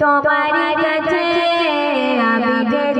তোমার কাছে আমি জেনে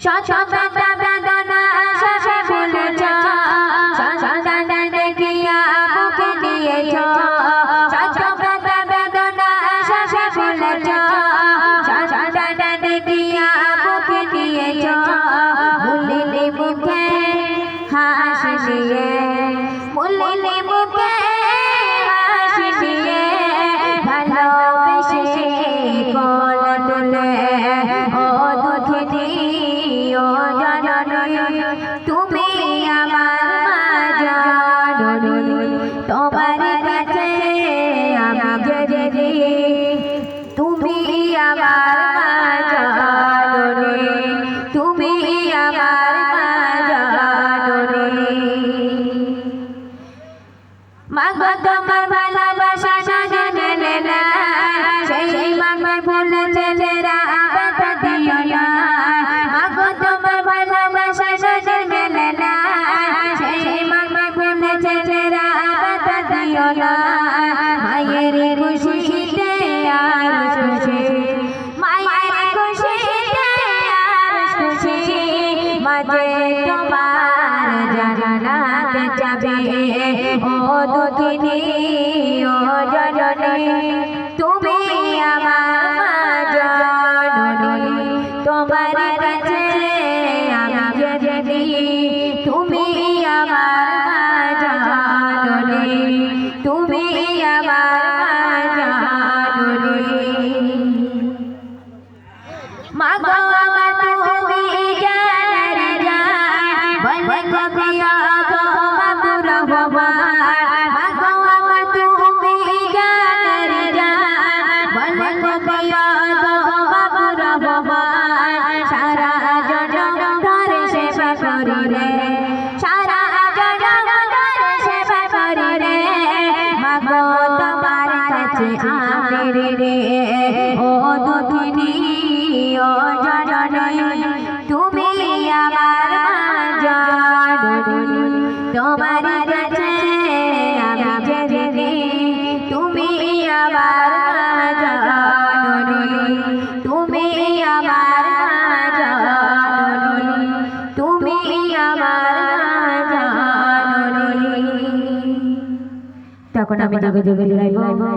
সচেতনতা বেদনা শেষে ভুলেছ সন্তান দেখিয়া বুকে নিয়েছ সচেতনতা বেদনা শেষে ভুলেছ সন্তান দেখিয়া বুকে নিয়েছ ভুলিনি মুখে হাসি দিয়ে মাগো তোমার ভালোবাসা সাজনে না সেই মাগো ভুলে ছেলেরা ব্যথা দিও না মাগো তোমার ভালোবাসা ব্যথা দিও না মাঝে যাবে ও দুঃখিনী ও জননী তুমি আমার জননী। তোমার কাছে কাছে আমি রে ও দুঃখিনী ও জননী, তুমি আমার জননী। তোমার কাছে আমি জেনে আমার আমার আমার তখন আমি যোগে